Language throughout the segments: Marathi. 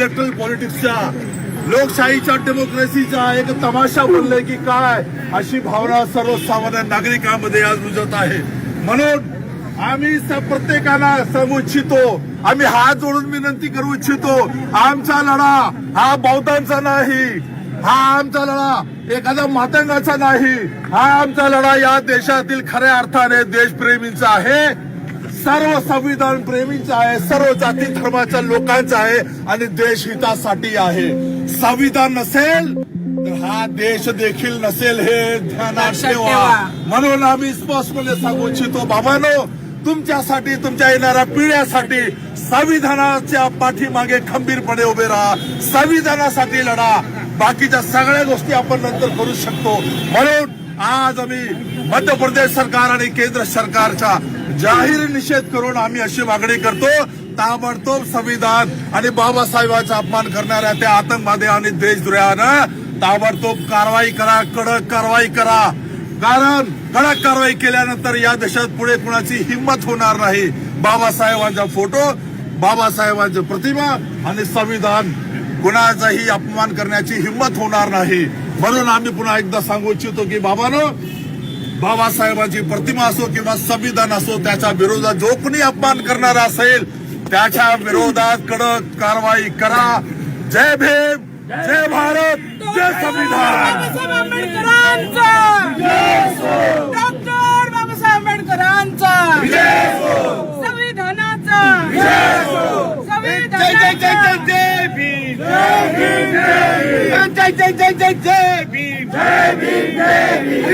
इलेक्ट्रॉनिक पॉलिटिक्सच्या लोकशाहीच्या डेमोक्रेसीचा एक तमाशा बनलाय की काय? अशी भावना सर्वसामान्य नागरिकांमध्ये आज रुजत आहे. म्हणून आम्ही प्रत्येकाला सांगू इच्छितो आम्ही हात जोडून विनंती करू इच्छितो आमचा लढा हा बौद्धांचा नाही हा आमचा लढा एखादा मातंगाचा नाही हा आमचा लढा या देशातील खऱ्या अर्थाने देशप्रेमींचा आहे. सर्व संविधान प्रेमींचा आहे सर्व जाती धर्माच्या लोकांचा आहे आणि देश हितासाठी आहे. संविधान नसेल तर हा देश देखील नसेल हे ध्यानात ठेवा. म्हणून आम्ही स्पष्टपणे सांगू इच्छितो बाबांनो तुमच्यासाठी तुमच्या येणाऱ्या पिढ्यासाठी संविधानाच्या पाठीमागे खंबीरपणे उभे राहा. संविधानासाठी लढा. बाकीच्या सगळ्या गोष्टी आपण नंतर करू शकतो. म्हणून आज आम्ही मध्य प्रदेश सरकार आणि केंद्र सरकारचा जाहीर निषेध करून आम्ही अशी मागणी करतो ताबडतोब संविधान आणि बाबासाहेबांचा अपमान करणाऱ्या त्या आतंकवादी आणि देशद्रोहानं ताबडतोब कारवाई करा कडक कारवाई करा. कारण कडक कारवाई केल्यानंतर या देशात पुढे कुणाची हिंमत होणार नाही. बाबासाहेबांचा फोटो बाबासाहेबांची प्रतिमा आणि संविधान कुणाचाही अपमान करण्याची हिंमत होणार नाही. म्हणून आम्ही पुन्हा एकदा सांगू इच्छितो की बाबानो बाबासाहेबांची प्रतिमा असो किंवा संविधान असो त्याच्या विरोधात जो कोणी अपमान करणारा असेल त्याच्या विरोधात कडक कारवाई करा. जय भीम जय भारत जय संविधान. आंबेडकरांचा. संविधानाचा. संविधानाचा. जय भीम जय जय जय जय जय भीम.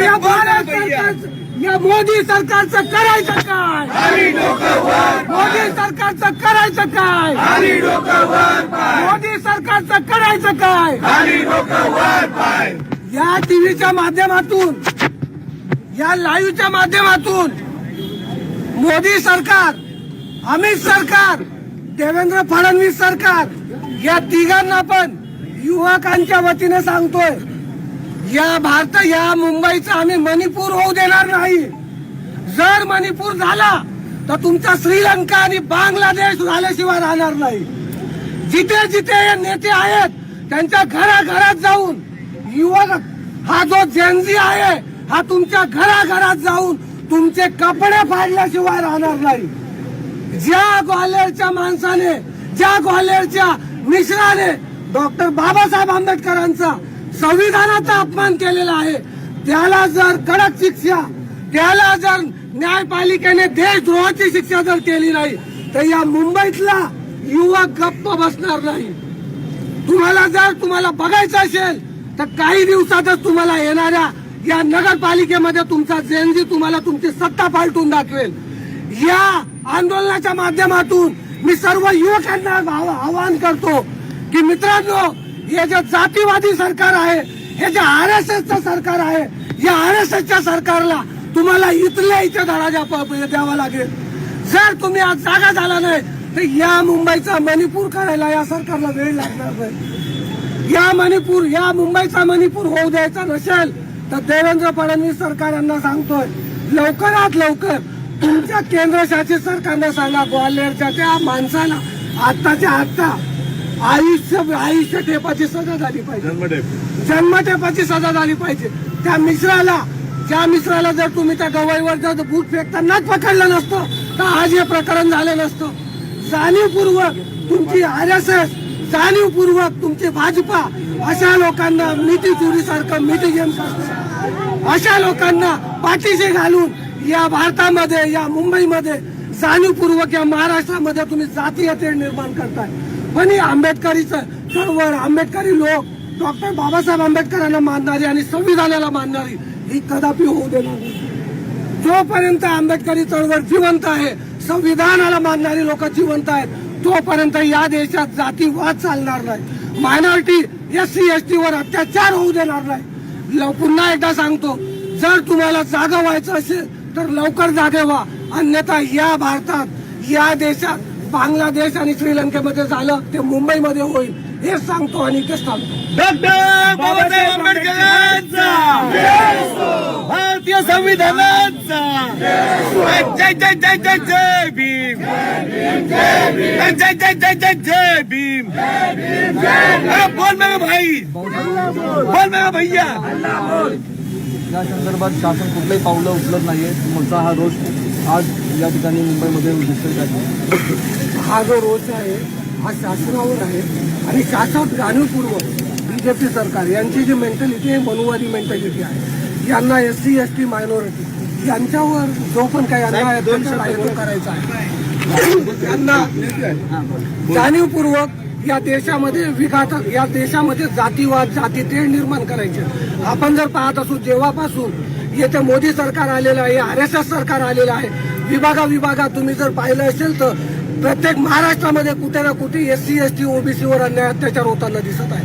या भारत सरकारचं या मोदी सरकारचं करायचं काय? मोदी सरकारचं करायचं काय? मोदी सरकारचं करायचं काय? या टीव्हीच्या माध्यमातून या लाईव्हच्या माध्यमातून मोदी सरकार अमित सरकार देवेंद्र फडणवीस सरकार या तिघांना पण युवकांच्या वतीने सांगतोय या भारत या मुंबईचं आम्ही मणिपूर होऊ देणार नाही. जर मणिपूर झाला तर तुमचा श्रीलंका आणि बांगलादेश झाल्याशिवाय राहणार नाही. जिथे जिथे हे नेते आहेत त्यांच्या घराघरात जाऊन युवक हा जो जेनजी आहे हा तुमच्या घराघरात जाऊन तुमचे कपडे फाडल्याशिवाय राहणार नाही. ज्या ग्वाल्हेरच्या माणसाने ज्या ग्वाल्हेरच्या मिश्राने डॉक्टर बाबासाहेब आंबेडकरांचा संविधानाचा अपमान केलेला आहे. त्याला जर कडक शिक्षा त्याला जर न्यायपालिकेने देशद्रोहाची शिक्षा जर केली नाही तर या मुंबईतला युवक गप्प बसणार नाही. तुम्हाला जर तुम्हाला बघायचं असेल तर काही दिवसातच तुम्हाला येणाऱ्या या नगरपालिकेमध्ये तुमचा जेनजी तुम्हाला तुमची सत्ता पालटून दाखवेल. या आंदोलनाच्या माध्यमातून मी सर्व युवकांना आवाहन करतो की मित्रांनो हे जे जातीवादी सरकार आहे हे जे आर एस एसचं सरकार आहे या आर एस एसच्या सरकारला तुम्हाला इथल्या इथे धडा द्यावा लागेल. जर तुम्ही आज जागा झाला नाही तर या मुंबईचा मणिपूर करायला या सरकारला वेळ लागणार नाही. या मणिपूर या मुंबईचा मणिपूर होऊ द्यायचा नसेल तर देवेंद्र फडणवीस सरकार यांना सांगतोय लवकरात लवकर तुमच्या केंद्रशासित सरकारनं सांगा ग्वाल्हेरच्या त्या माणसाला आत्ताच्या आत्ता आयुष्य आयुष्य ठेपाची सजा झाली पाहिजे. जन्मठेपाची सजा झाली पाहिजे. त्या मिश्राला ज्या मिश्राला जर तुम्ही त्या गवईवर जर बूट फेकतानाच पकडलं नसतं तर आज हे प्रकरण झालं नसतं. जाणीवपूर्वक तुमची आर एस एस जाणीवपूर्वक तुमची भाजपा अशा लोकांना मिठी चोरी सारखं मिठी गेम अशा लोकांना पाठीशी घालून या भारतामध्ये या मुंबईमध्ये जाणीवपूर्वक या महाराष्ट्रामध्ये तुम्ही जातीय तेढ निर्माण करताय. पण ही आंबेडकरीचं चळवळ आंबेडकरी लोक डॉक्टर बाबासाहेब आंबेडकरांना मानणारी आणि संविधानाला मानणारी ही कदापि होऊ देणार नाही. जोपर्यंत आंबेडकरी चळवळ जिवंत आहे संविधानाला मानणारी लोक जिवंत आहेत तोपर्यंत या देशात जातीवाद चालणार नाही. Minority S C S T वर अत्याचार होऊ देणार नाही. ल- पुन्हा एकदा सांगतो जर तुम्हाला जागा व्हायचं असेल तर लवकर जागे व्हा. अन्यथा या भारतात या देशात बांगलादेश आणि श्रीलंकेमध्ये झालं ते मुंबईमध्ये होईल हेच सांगतो आणि बाबासाहेब आंबेडकरांचा. भारतीय संविधानाचा. जय जय जय जय जय भीम. जय जय जय जय जय भीम. बोल मेरा भाई. बोल मेरा भैया. या संदर्भात शासन कुठलंही पावलं उचलत नाहीये. तुमचा हा रोष आज या ठिकाणी मुंबईमध्ये दिसतोय आहे हा जो रोष आहे हा शासनावर आहे आणि शासन जाणीवपूर्वक बीजेपी सरकार यांची जी मेंटॅलिटी आहे मनुवादी मेंटॅलिटी आहे यांना S C S T minority यांच्यावर जो पण काही अन्याय करायचा आहे. त्यांना जाणीवपूर्वक या देशामध्ये विघात या देशामध्ये जातीवाद जातीतेढ निर्माण करायचे. आपण जर पाहत असू जेव्हापासून येथे मोदी सरकार आलेलं आहे आर एस एस सरकार आलेलं आहे. विभागा विभागात तुम्ही जर पाहिलं असेल तर प्रत्येक महाराष्ट्रामध्ये कुठे ना कुठे एस सी एस टी ओबीसीवर अन्याय अत्याचार होताना दिसत आहे.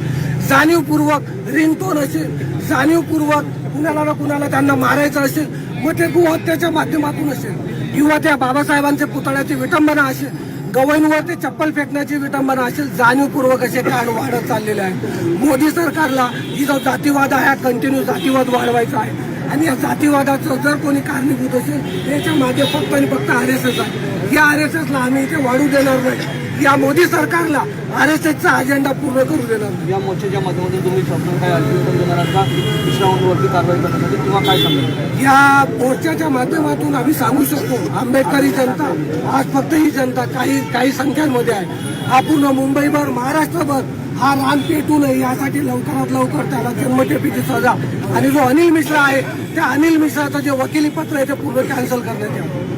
जाणीवपूर्वक रिंगटोन असेल जाणीवपूर्वक कुणाला ना कुणाला त्यांना मारायचं असेल मग ते गोहत्याच्या माध्यमातून असेल. किंवा त्या बाबासाहेबांच्या पुतळ्याची विटंबना असेल गवईंवर ते चप्पल फेकण्याची विटंबना असेल जाणीवपूर्वक असे कांड वाढत चाललेले आहे मोदी सरकारला ही जो जातीवाद आहे कंटिन्यू जातीवाद वाढवायचा आहे. आणि या जातीवादाचं जर कोणी कारणीभूत असेल याच्या मागे फक्त आणि फक्त आर एस एस आहे. या आर एस एसला आम्ही इथे वाढू देणार नाही. या मोदी सरकारला आर एस एसचा अजेंडा पूर्ण करू देणार नाही. या मोर्चाच्या माध्यमातून तुम्ही शासन काय अल्टिमेटम देणार आहात का? दुसऱ्यावरती कारवाई करण्यासाठी किंवा काय सांगणार या मोर्चाच्या माध्यमातून आम्ही सांगू शकतो आंबेडकरी जनता आज फक्त ही जनता काही काही संख्यांमध्ये आहे. हा पूर्ण मुंबईभर महाराष्ट्रभर हा रान पेटू नये यासाठी लवकरात लवकर त्याला जन्मठेपीची सजा. आणि जो अनिल मिश्रा आहे त्या अनिल मिश्राचं जे वकिली पत्र आहे ते पूर्ण कॅन्सल करण्यात यावं.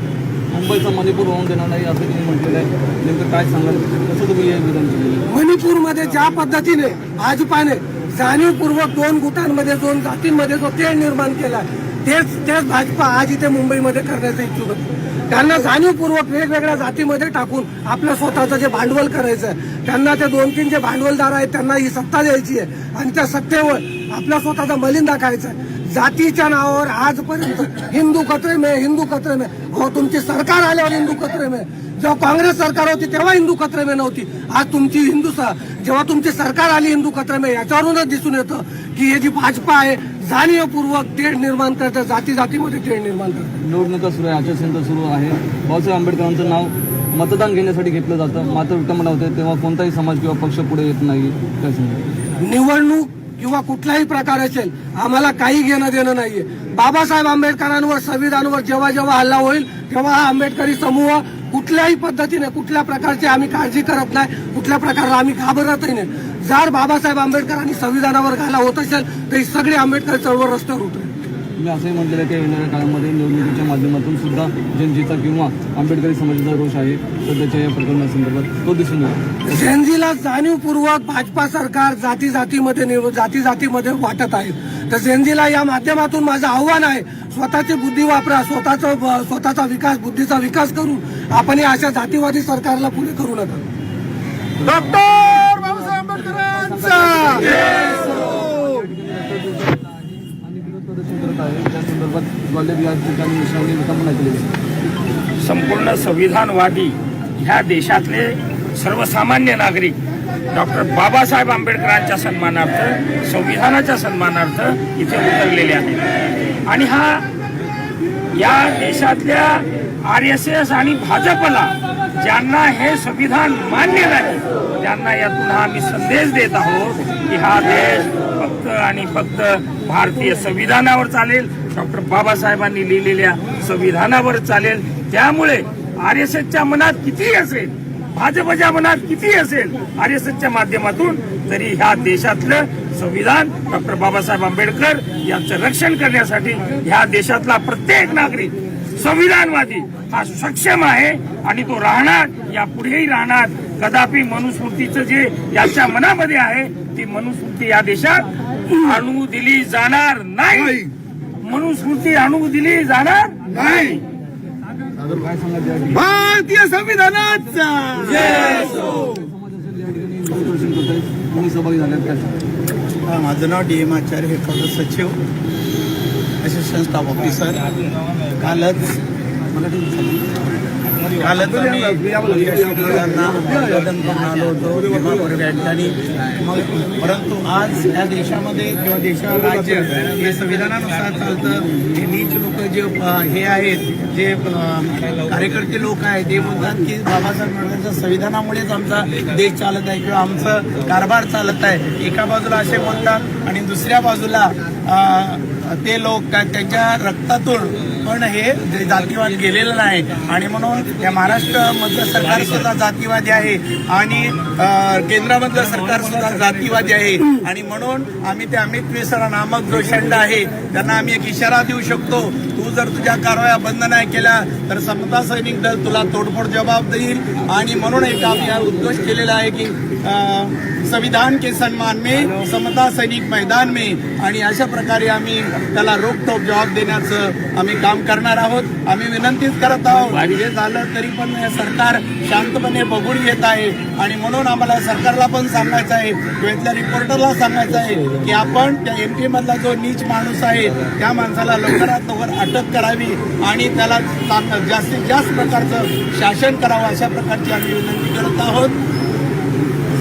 मुंबईचा मणिपूर होऊन देणार नाही असं तुम्ही म्हटलेलं आहे. नेमकं काय सांगाल? कसं तुम्ही हे विधान केलेलं मणिपूरमध्ये ज्या पद्धतीने भाजपाने जाणीवपूर्वक दोन गुटांमध्ये दोन जातींमध्ये जो तेढ निर्माण केला तेच तेच भाजपा आज इथे मुंबईमध्ये करण्याचं इच्छुक होते. त्यांना जाणीवपूर्वक वेगवेगळ्या जातीमध्ये टाकून आपलं स्वतःचं जे भांडवल करायचं आहे त्यांना ते दोन तीन जे भांडवलदार आहेत त्यांना ही सत्ता द्यायची आहे. आणि त्या सत्तेवर आपला स्वतःचा मलिंदा खायचा आहे. जातीच्या नावावर आजपर्यंत हिंदू कत्रे मे हिंदू कत्रे मे हो तुमची सरकार आल्यावर हिंदू कत्रे मे जेव्हा काँग्रेस सरकार होती तेव्हा हिंदू कत्रे मे नव्हती. आज तुमची हिंदू जेव्हा तुमची सरकार आली हिंदू कचरे में याच्यावरूनच दिसून येतं की हे जी भाजपा आहे जाणीवपूर्वक तेढ निर्माण करते जाती जातीमध्ये तेढ निर्माण करते. निवडणुका सुरू आहे आचारसंहिता सुरू आहे. बाबासाहेब आंबेडकरांचं नाव मतदान घेण्यासाठी घेतलं जातं मात्र विटंबना होते तेव्हा कोणताही समाज किंवा पक्ष पुढे येत नाही निवडणूक किंवा कुठलाही प्रकार असेल आम्हाला काही घेणं देणं नाहीये. बाबासाहेब आंबेडकरांवर संविधानावर जेव्हा जेव्हा हल्ला होईल तेव्हा हा आंबेडकरी समूह कुठल्याही पद्धतीने कुठल्या प्रकारची आम्ही काळजी करत नाही कुठल्या प्रकारला आम्ही घाबरतही नाही. जर बाबासाहेब आंबेडकरांनी संविधानावर घाला होत असेल तर ही सगळी आंबेडकर चळवळ रस्त्यावर उतरेल तुम्ही असंही म्हटलेलं की येणाऱ्या काळामध्ये निवडणुकीच्या माध्यमातून सुद्धा जनतेचा किंवा आंबेडकरी समाजाचा रोष आहे सध्याच्या या प्रकरणासंदर्भात तो दिसून येतो झेंझीला जाणीवपूर्वक भाजपा सरकार जाती जातीमध्ये जाती जातीमध्ये वाटत आहे. तर झेंझीला या माध्यमातून माझं आव्हान आहे स्वतःची बुद्धी वापरा स्वतःचा स्वतःचा विकास बुद्धीचा विकास करून आपण या अशा जातीवादी सरकारला पुढे करू नका. डॉक्टर बाबासाहेब आंबेडकरांचा! संपूर्ण संविधानवादी ह्या देशातले सर्वसामान्य नागरिक डॉक्टर बाबासाहेब आंबेडकरांच्या सन्मानार्थ संविधानाच्या सन्मानार्थ इथे उतरलेले आहेत. आणि हा या देशातल्या आर एस एस आणि भाजपला ज्यांना हे संविधान मान्य नाही त्यांना यातून हा आम्ही संदेश देत आहोत की हा देश फक्त आणि फक्त भारतीय संविधानावर चालेल. डॉक्टर बाबासाहेबांनी लिहिलेल्या संविधानावर चालेल. त्यामुळे आर एस एसच्या मनात किती असेल भाजपच्या मनात किती असेल आर एस एसच्या माध्यमातून तरी ह्या देशातलं संविधान डॉक्टर बाबासाहेब आंबेडकर यांचं रक्षण करण्यासाठी ह्या देशातला प्रत्येक नागरिक संविधानवादी हा सक्षम आहे आणि तो राहणार या पुढेही राहणार. कदापि मनुस्मृतीचं जे याच्या मनामध्ये आहे ती मनुस्मृती या देशात आणू दिली जाणार नाही. मनुस्मृती आणू दिली जाणार नाही. भारतीय संविधानाचा हा, माझं नाव डी एम आचार्य हे सचिव असिस्टंट स्टाफ ऑफिसर. कालच कालच आम्ही अभिवादन करून आलो होतो मग परंतु आज या देशामध्ये किंवा देशा राज्य हे संविधानानुसार चालतं. हे नीच लोक जे हे आहेत जे कार्यकर्ते लोक आहेत ते म्हणतात की बाबासाहेब आंबेडकरच्या संविधानामुळेच आमचा देश चालत आहे किंवा आमचं कारभार चालत आहे. एका बाजूला असे म्हणतात आणि दुसऱ्या बाजूला ते लोक त्या- त्यांच्या रक्तातून पण हे जातीवाद गेलेलं नाही. आणि म्हणून या महाराष्ट्रामधलं सरकार सुद्धा जातीवादी आहे आणि केंद्रामधलं सरकार सुद्धा जातीवादी आहे. आणि म्हणून आम्ही ते अमित मिश्रा नामक जो शंड आहे त्यांना आम्ही एक इशारा देऊ शकतो. तू जर तुझ्या कारवाया बंद नाही केल्या तर समता सैनिक दल तुला तोडफोड जबाब देईल. आणि म्हणून एक आम्ही हा उद्घोष केलेला आहे की संविधान के सन्मान में समता सैनिक मैदान में. आणि अशा प्रकारे आम्ही त्याला रोखटोक जबाब देण्याचं आम्ही काम करणार आहोत. आम्ही विनंतीच करत आहोत. हे झालं तरी पण सरकार शांतपणे बघून घेत आहे. आणि म्हणून आम्हाला सरकारला पण सांगायचं आहे किंवा इथल्या रिपोर्टरला सांगायचं आहे की आपण त्या एम पी मधला जो नीच माणूस आहे त्या माणसाला लवकरात लवकर अटक करावी आणि त्याला जास्तीत जास्त प्रकारचं शासन करावं अशा प्रकारची आम्ही विनंती करत आहोत.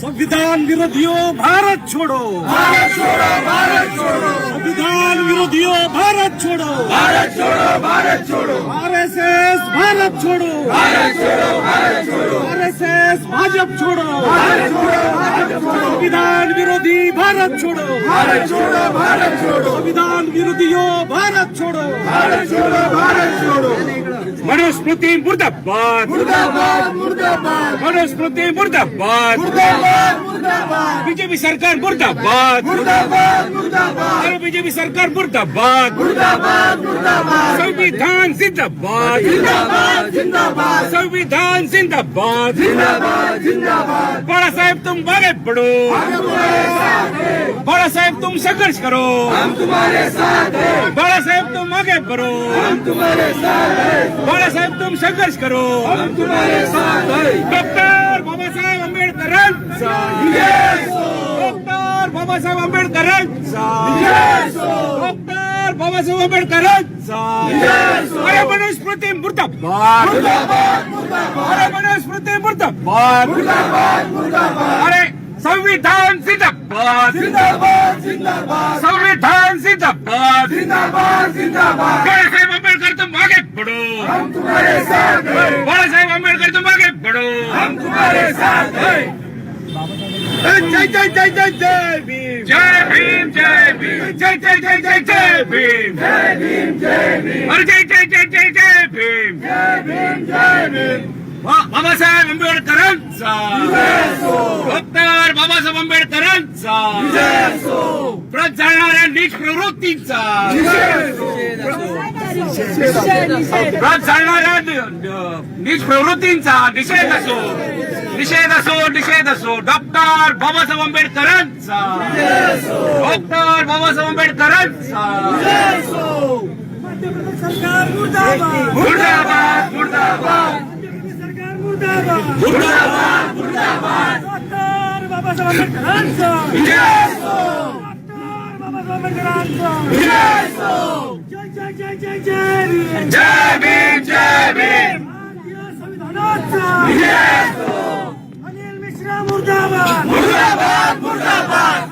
संविधान विरोधियों भारत छोड़ो भारत छोड़ो भारत छोड़ो संविधान विरोधियों भारत छोड़ो भारत छोड़ो भारत छोड़ो आरएसएस भारत छोड़ो भारत छोड़ो भारत छोड़ो आरएसएस भाजप छोड़ो भारत छोड़ो भारत छोड़ो संविधान विरोधी भारत छोड़ो भारत छोड़ो भारत छोड़ो संविधान विरोधियों भारत छोड़ो भारत छोड़ो भारत छोड़ो મનુસ્મૃતિ મુર્દાબાદ. મુર્દાબાદ મુર્દાબાદ. મનુસ્મૃતિ મુર્દાબાદ મુર્દાબાદ. बीजेपी सरकार मुर्दाबाद। मुर्दाबाद मुर्दाबाद। बीजेपी सरकार मुर्दाबाद। संविधान जिंदाबाद। संविधान जिंदाबाद। बड़ा साहेब तुम आगे बढ़ो बड़ा साहेब तुम संघर्ष करो। हम तुम्हारे साथ हैं। बड़ा साहेब तुम आगे बढ़ो। हम तुम्हारे साथ हैं। बड़ा साहेब तुम संघर्ष करो। हम तुम्हारे साथ हैं। डॉक्टर बाबासाहेब आंबेडकरांचा बाबासाहेब आंबेडकरांत डॉक्टर बाबासाहेब आंबेडकरांत अरे मनुस्मृती मृत अरे मनुस्मृती मृत अरे संविधान संविधान जिंदाबाद. आंबेडकर तुम मागे आंबेडकर तुम आगे हम तुम्हारे साथ हैं जय जय जय जय जय भीम जय भीम जय भीम जय जय जय जय जय भीम जय भीम जय भीम अरे जय जय जय जय जय भीम जय भीम जय भीम बाबासाहेब आंबेडकरांचा डॉक्टर बाबासाहेब आंबेडकरांचा प्रत जाणाऱ्या नीच प्रवृत्तींचा प्रत जाणाऱ्या प्रवृत्तींचा निषेध असो निषेध असो निषेध असो. डॉक्टर बाबासाहेब आंबेडकरांचा. डॉक्टर बाबासाहेब आंबेडकरांचा. सरकार मुर्दाबाद मुर्दाबाद. मुर्दाबाद मुर्दाबाद. मुर्दाबाद डॉक्टर बाबासाहेब आंबेडकरांचा डॉक्टर बाबासाहेब आंबेडकरांचा. जय जय भीम जय भीम। जय भीम संविधानाचा अनिल मिश्रा मुर्दाबाद। मुर्दाबाद मुर्दाबाद।